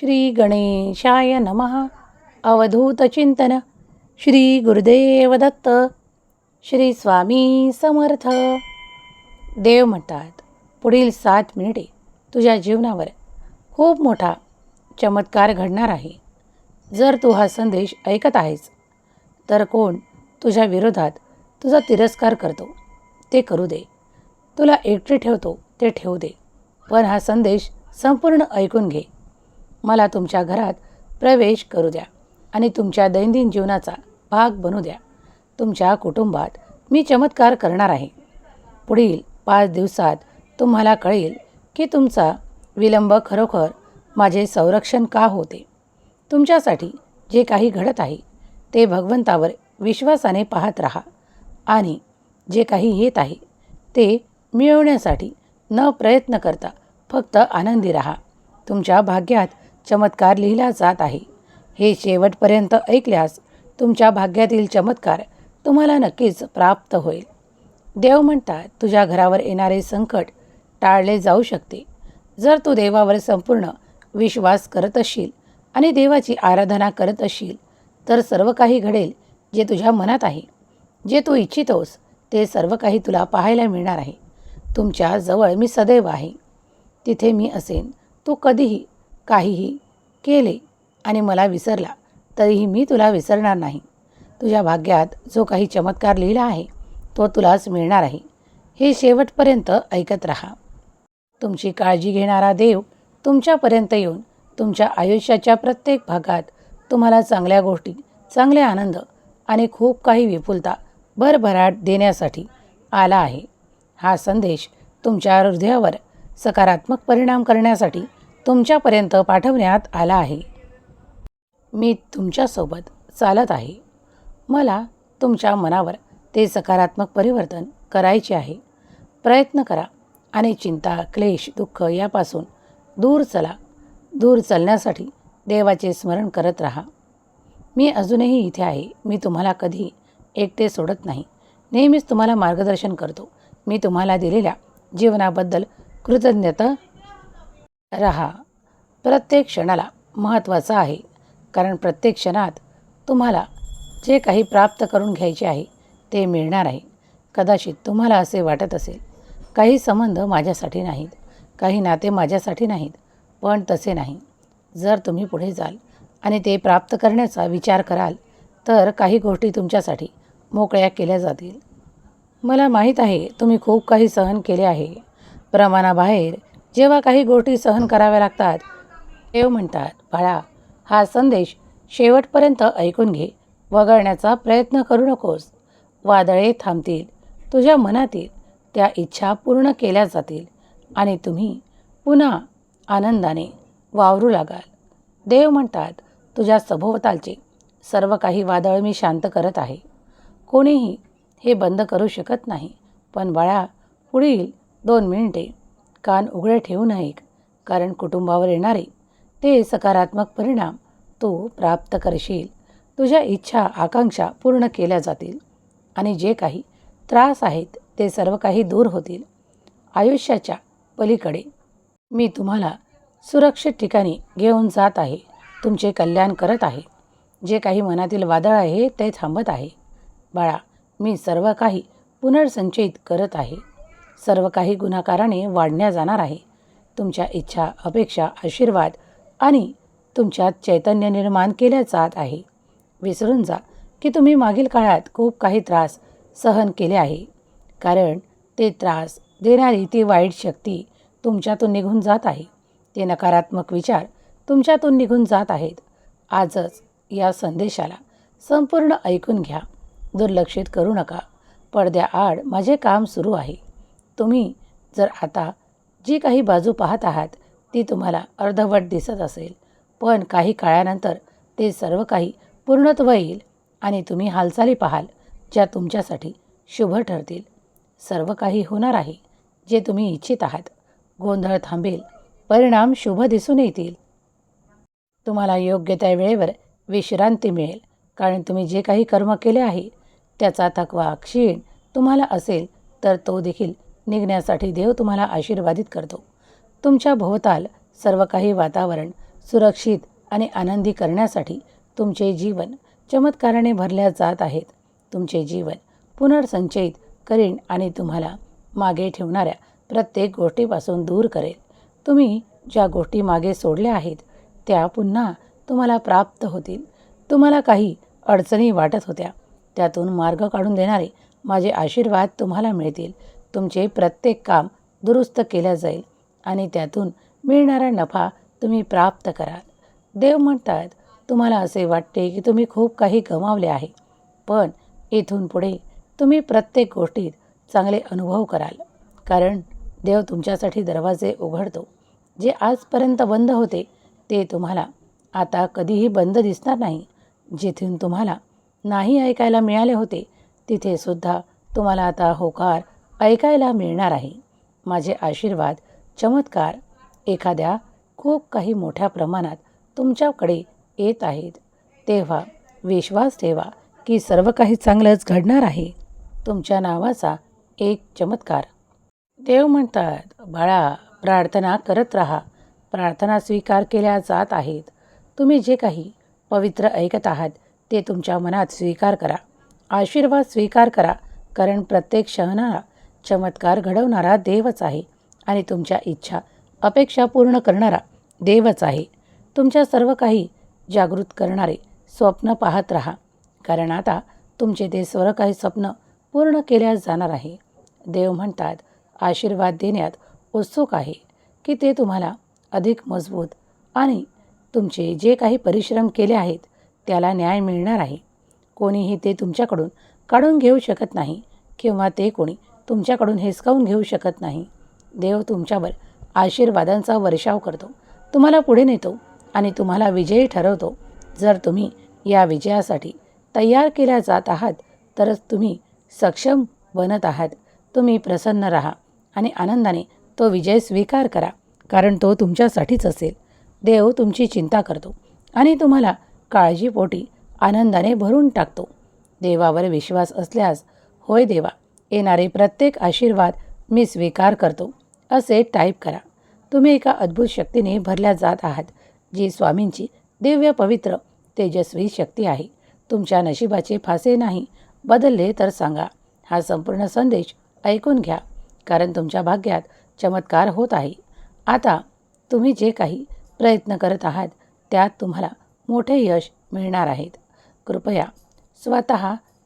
श्री गणेशाय नमः अवधूतचिंतन श्री गुरुदेव दत्त। श्री स्वामी समर्थ। देव म्हणतात पुढील सात मिनिटे तुझ्या जीवनावर खूप मोठा चमत्कार घडणार आहे. जर तू हा संदेश ऐकत आहेस तर कोण तुझ्या विरोधात तुझा तिरस्कार करतो ते करू दे. तुला एकटे ठेवतो ते ठेवू दे. पण हा संदेश संपूर्ण ऐकून घे. मला तुमच्या घरात प्रवेश करू द्या आणि तुमच्या दैनंदिन जीवनाचा भाग बनू द्या. तुमच्या कुटुंबात मी चमत्कार करणार आहे. पुढील पाच दिवसात तुम्हाला कळेल की तुमचा विलंब खरोखर माझे संरक्षण का होते? तुमच्यासाठी जे काही घडत आहे ते भगवंतावर विश्वासाने पाहत राहा आणि जे काही येत आहे ते मिळवण्यासाठी न प्रयत्न करता फक्त आनंदी राहा. तुमच्या भाग्यात चमत्कार लिहिला जात आहे. हे शेवटपर्यंत ऐकल्यास तुमच्या भाग्यातील चमत्कार तुम्हाला नक्कीच प्राप्त होईल. देव म्हणतात तुझ्या घरावर येणारे संकट टाळले जाऊ शकते. जर तू देवावर संपूर्ण विश्वास करत असशील आणि देवाची आराधना करत असशील तर सर्व काही घडेल जे तुझ्या मनात आहे. जे तू इच्छितोस ते सर्व काही तुला पाहायला मिळणार आहे. तुमच्या जवळ मी सदैव आहे. तिथे मी असेन. तू कधीही काहीही केले आणि मला विसरला तरीही मी तुला विसरणार नाही. तुझ्या भाग्यात जो काही चमत्कार लिहिला आहे तो तुलाच मिळणार आहे. हे शेवटपर्यंत ऐकत राहा. तुमची काळजी घेणारा देव तुमच्यापर्यंत येऊन तुमच्या आयुष्याच्या प्रत्येक भागात तुम्हाला चांगल्या गोष्टी चांगले आनंद आणि खूप काही विपुलता भरभराट देण्यासाठी आला आहे. हा संदेश तुमच्या हृदयावर सकारात्मक परिणाम करण्यासाठी तुमच्यापर्यंत पाठवण्यात आला आहे. मी तुमच्यासोबत चालत आहे. मला तुमच्या मनावर ते सकारात्मक परिवर्तन करायचे आहे. प्रयत्न करा आणि चिंता क्लेश दुःख यापासून दूर चला. दूर चलण्यासाठी देवाचे स्मरण करत राहा. मी अजूनही इथे आहे. मी तुम्हाला कधी एकटे सोडत नाही. नेहमीच तुम्हाला मार्गदर्शन करतो. मी तुम्हाला दिलेल्या जीवनाबद्दल कृतज्ञता. रहा. प्रत्येक क्षणाला महत्त्वाचं आहे. कारण प्रत्येक क्षणात तुम्हाला जे काही प्राप्त करून घ्यायचे आहे ते मिळणार आहे. कदाचित तुम्हाला असे वाटत असेल काही संबंध माझ्यासाठी नाहीत काही नाते माझ्यासाठी नाहीत पण तसे नाही. जर तुम्ही पुढे जाल आणि ते प्राप्त करण्याचा विचार कराल तर काही गोष्टी तुमच्यासाठी मोकळ्या केल्या जातील. मला माहीत आहे तुम्ही खूप काही सहन केले आहे. प्रमाणाबाहेर जेव्हा काही गोष्टी सहन कराव्या लागतात देव म्हणतात बाळा हा संदेश शेवटपर्यंत ऐकून घे. वगळण्याचा प्रयत्न करू नकोस. वादळे थांबतील. तुझ्या मनातील त्या इच्छा पूर्ण केल्या जातील आणि तुम्ही पुन्हा आनंदाने वावरू लागाल. देव म्हणतात तुझ्या सभोवतालचे सर्व काही वादळ मी शांत करत आहे. कोणीही हे बंद करू शकत नाही. पण बाळा पुढील दोन मिनिटे कान उघडे ठेवू नये. कारण कुटुंबावर येणारे ते सकारात्मक परिणाम तू प्राप्त करशील. तुझ्या इच्छा आकांक्षा पूर्ण केल्या जातील आणि जे काही त्रास आहेत ते सर्व काही दूर होतील. आयुष्याच्या पलीकडे मी तुम्हाला सुरक्षित ठिकाणी घेऊन जात आहे. तुमचे कल्याण करत आहे. जे काही मनातील वादळ आहे ते थांबत आहे. बाळा मी सर्व काही पुनर्संचयित करत आहे. सर्व काही गुणाकाराने वाढण्या जाणार आहे. तुमच्या इच्छा अपेक्षा आशीर्वाद आणि तुमच्यात चैतन्य निर्माण केल्या जात आहे. विसरून जा की तुम्ही मागील काळात खूप काही त्रास सहन केले आहे. कारण ते त्रास देणारी ती वाईट शक्ती तुमच्यातून निघून जात आहे. ते नकारात्मक विचार तुमच्यातून निघून जात आहेत. आजच या संदेशाला संपूर्ण ऐकून घ्या. दुर्लक्षित करू नका. पडद्याआड माझे काम सुरू आहे. तुम्ही जर आता जी काही बाजू पाहत आहात ती तुम्हाला अर्धवट दिसत असेल. पण काही काळानंतर ते सर्व काही पूर्णत्व येईल आणि तुम्ही हालचाली पाहाल ज्या तुमच्यासाठी शुभ ठरतील. सर्व काही होणार आहे जे तुम्ही इच्छित आहात. गोंधळ थांबेल परिणाम शुभ दिसून येतील. तुम्हाला योग्य त्या वेळेवर विश्रांती मिळेल कारण तुम्ही जे काही कर्म केले आहे त्याचा थकवा क्षीण तुम्हाला असेल तर तो देखील निघण्यासाठी देव तुम्हाला आशीर्वादित करतो. तुमच्या भोवताल सर्व काही वातावरण सुरक्षित आणि आनंदी करण्यासाठी तुमचे जीवन चमत्काराने भरल्या जात आहेत. तुमचे जीवन पुनर्संचयित करीन आणि तुम्हाला मागे ठेवणाऱ्या प्रत्येक गोष्टीपासून दूर करेल. तुम्ही ज्या गोष्टी मागे सोडल्या आहेत त्या पुन्हा तुम्हाला प्राप्त होतील. तुम्हाला काही अडचणी वाटत होत्या त्यातून मार्ग काढून देणारे माझे आशीर्वाद तुम्हाला मिळतील. तुमचे प्रत्येक काम दुरुस्त केल्या जाईल. आणि त्यातून मिळणारा नफा तुम्ही प्राप्त कराल. देव म्हणतात तुम्हाला असे वाटते की तुम्ही खूप काही गमावले आहे पण इथून पुढे तुम्ही प्रत्येक गोष्टीत चांगले अनुभव कराल. कारण देव तुमच्यासाठी दरवाजे उघडतो. जे आजपर्यंत बंद होते ते तुम्हाला आता कधीही बंद दिसणार नाही. जिथून तुम्हाला नाही ऐकायला मिळाले होते तिथेसुद्धा तुम्हाला आता होकार ऐकायला मिळणार आहे. माझे आशीर्वाद चमत्कार एखाद्या खूप काही मोठ्या प्रमाणात तुमच्याकडे येत आहेत. तेव्हा विश्वास ठेवा की सर्व काही चांगलंच घडणार आहे. तुमच्या नावाचा एक चमत्कार. देव म्हणतात बाळा प्रार्थना करत राहा. प्रार्थना स्वीकार केल्या जात आहेत. तुम्ही जे काही पवित्र ऐकत आहात ते तुमच्या मनात स्वीकार करा. आशीर्वाद स्वीकार करा कारण प्रत्येक क्षणाला चमत्कार घडवणारा देवच आहे. आणि तुमच्या इच्छा अपेक्षा पूर्ण करणारा देवच आहे. तुमच्या सर्व काही जागृत करणारे स्वप्न पाहत राहा. कारण आता तुमचे ते सर्व काही स्वप्न पूर्ण केल्या जाणार आहे. देव म्हणतात आशीर्वाद देण्यात उत्सुक आहे की ते तुम्हाला अधिक मजबूत आणि तुमचे जे काही परिश्रम केले आहेत त्याला न्याय मिळणार आहे. कोणीही ते तुमच्याकडून काढून घेऊ शकत नाही किंवा ते कोणी तुमच्याकडून हिसकावून घेऊ शकत नाही. देव तुमच्यावर आशीर्वादांचा वर्षाव करतो. तुम्हाला पुढे नेतो आणि तुम्हाला विजयी ठरवतो. जर तुम्ही या विजयासाठी तयार केल्या जात आहात तरच तुम्ही सक्षम बनत आहात. तुम्ही प्रसन्न राहा आणि आनंदाने तो विजय स्वीकार करा कारण तो तुमच्यासाठीच असेल. देव तुमची चिंता करतो आणि तुम्हाला काळजीपोटी आनंदाने भरून टाकतो. देवावर विश्वास असल्यास होय देवा येणारे प्रत्येक आशीर्वाद मी स्वीकार करतो. असे टाईप करा. तुम्ही एका अद्भुत शक्तीने भरल्या जात आहात जी स्वामींची दिव्य पवित्र तेजस्वी शक्ती आहे. तुमच्या नशिबाचे फासे नाही बदलले तर सांगा. हा संपूर्ण संदेश ऐकून घ्या कारण तुमच्या भाग्यात चमत्कार होत आहे. आता तुम्ही जे काही प्रयत्न करत आहात त्यात तुम्हाला मोठे यश मिळणार आहेत कृपया स्वत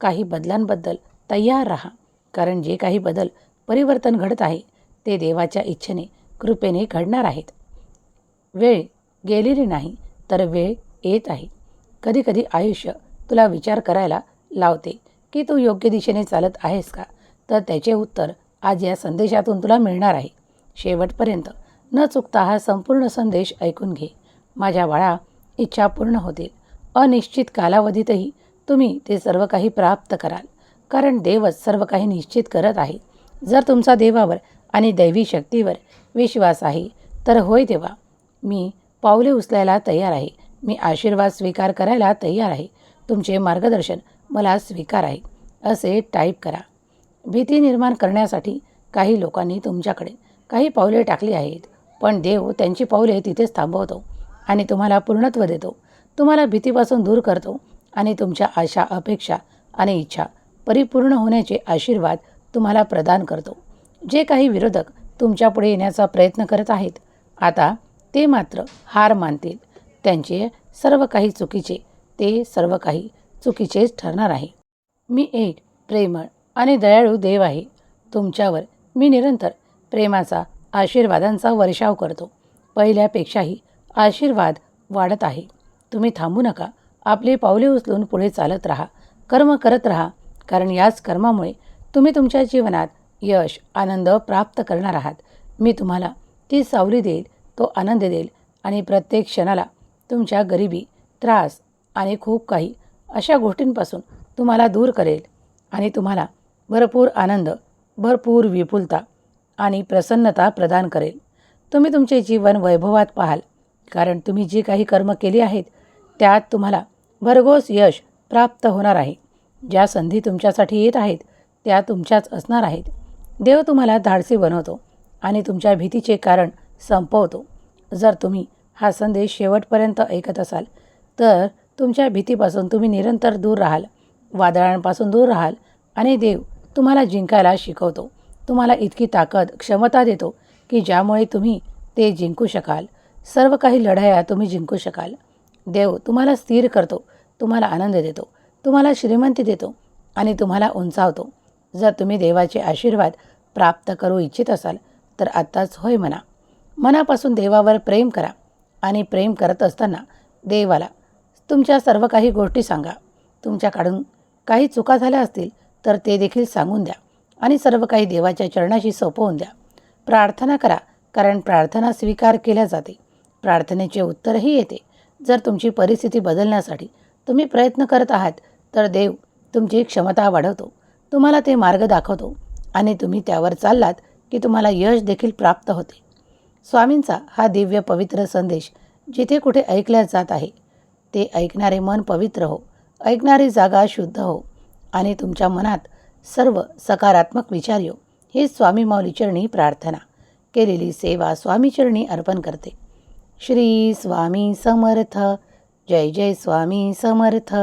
काही बदलांबद्दल तयार राहा कारण जे काही बदल परिवर्तन घडत आहे ते देवाच्या इच्छेने कृपेने घडणार आहेत. वेळ गेलेली नाही तर वेळ येत आहे. कधीकधी आयुष्य तुला विचार करायला लावते की तू योग्य दिशेने चालत आहेस का? तर त्याचे उत्तर आज या संदेशातून तुला मिळणार आहे. शेवटपर्यंत न चुकता हा संपूर्ण संदेश ऐकून घे. माझ्या बाळा इच्छा पूर्ण होतील अनिश्चित कालावधीतही तुम्ही ते सर्व काही प्राप्त कराल कारण देवच सर्व काही निश्चित करत आहे. जर तुमचा देवावर आणि दैवी शक्तीवर विश्वास आहे तर होय देवा मी पावले उचलायला तयार आहे. मी आशीर्वाद स्वीकार करायला तयार आहे. तुमचे मार्गदर्शन मला स्वीकार आहे असे टाईप करा. भीती निर्माण करण्यासाठी काही लोकांनी तुमच्याकडे काही पावले टाकली आहेत पण देव त्यांची पावले तिथेच थांबवतो आणि तुम्हाला पूर्णत्व देतो. तुम्हाला भीतीपासून दूर करतो आणि तुमच्या आशा अपेक्षा आणि इच्छा परिपूर्ण होण्याचे आशीर्वाद तुम्हाला प्रदान करतो. जे काही विरोधक तुमच्यापुढे येण्याचा प्रयत्न करत आहेत आता ते मात्र हार मानतील. त्यांचे सर्व काही चुकीचे ते सर्व काही चुकीचेच ठरणार आहे. मी एक प्रेमळ आणि दयाळू देव आहे. तुमच्यावर मी निरंतर प्रेमाचा आशीर्वादांचा वर्षाव करतो. पहिल्यापेक्षाही आशीर्वाद वाढत आहे. तुम्ही थांबू नका. आपले पावले उचलून पुढे चालत राहा. कर्म करत राहा. कारण याच कर्मामुळे तुम्ही तुमच्या जीवनात यश आनंद प्राप्त करणार आहात. मी तुम्हाला ती सावली देईल तो आनंद देईल आणि प्रत्येक क्षणाला तुमच्या गरिबी त्रास आणि खूप काही अशा गोष्टींपासून तुम्हाला दूर करेल आणि तुम्हाला भरपूर आनंद भरपूर विपुलता आणि प्रसन्नता प्रदान करेल. तुम्ही तुमचे जीवन वैभवात पाहाल कारण तुम्ही जी काही कर्म केली आहेत त्यात तुम्हाला भरघोस यश प्राप्त होणार आहे. ज्या संधी तुमच्यासाठी येत आहेत त्या तुमच्याच असणार आहेत. देव तुम्हाला धाडसी बनवतो आणि तुमच्या भीतीचे कारण संपवतो. जर तुम्ही हा संदेश शेवटपर्यंत ऐकत असाल तर तुमच्या भीतीपासून तुम्ही निरंतर दूर राहाल वादळांपासून दूर राहाल आणि देव तुम्हाला जिंकायला शिकवतो. तुम्हाला इतकी ताकद क्षमता देतो की ज्यामुळे तुम्ही ते जिंकू शकाल. सर्व काही लढाया तुम्ही जिंकू शकाल. देव तुम्हाला स्थिर करतो तुम्हाला आनंद देतो तुम्हाला श्रीमंती देतो आणि तुम्हाला उंचावतो. जर तुम्ही देवाचे आशीर्वाद प्राप्त करू इच्छित असाल तर आत्ताच होय म्हणा. मनापासून देवावर प्रेम करा आणि प्रेम करत असताना देवाला तुमच्या सर्व काही गोष्टी सांगा. तुमच्याकडून काही चुका झाल्या असतील तर ते देखील सांगून द्या आणि सर्व काही देवाच्या चरणाशी सोपवून द्या. प्रार्थना करा कारण प्रार्थना स्वीकार केल्या जाते. प्रार्थनेचे उत्तरही येते. जर तुमची परिस्थिती बदलण्यासाठी तुम्ही प्रयत्न करत आहात तर देव तुमची क्षमता वाढवतो. तुम्हाला ते मार्ग दाखवतो आणि तुम्ही त्यावर चाललात की तुम्हाला यश देखील प्राप्त होते. स्वामींचा हा दिव्य पवित्र संदेश जिथे कुठे ऐकल्या जात आहे ते ऐकणारे मन पवित्र हो ऐकणारी जागा शुद्ध हो आणि तुमच्या मनात सर्व सकारात्मक विचार येऊ ही स्वामी माऊलीचरणी प्रार्थना. केलेली सेवा स्वामीचरणी अर्पण करते. श्री स्वामी समर्थ जय जय स्वामी समर्थ.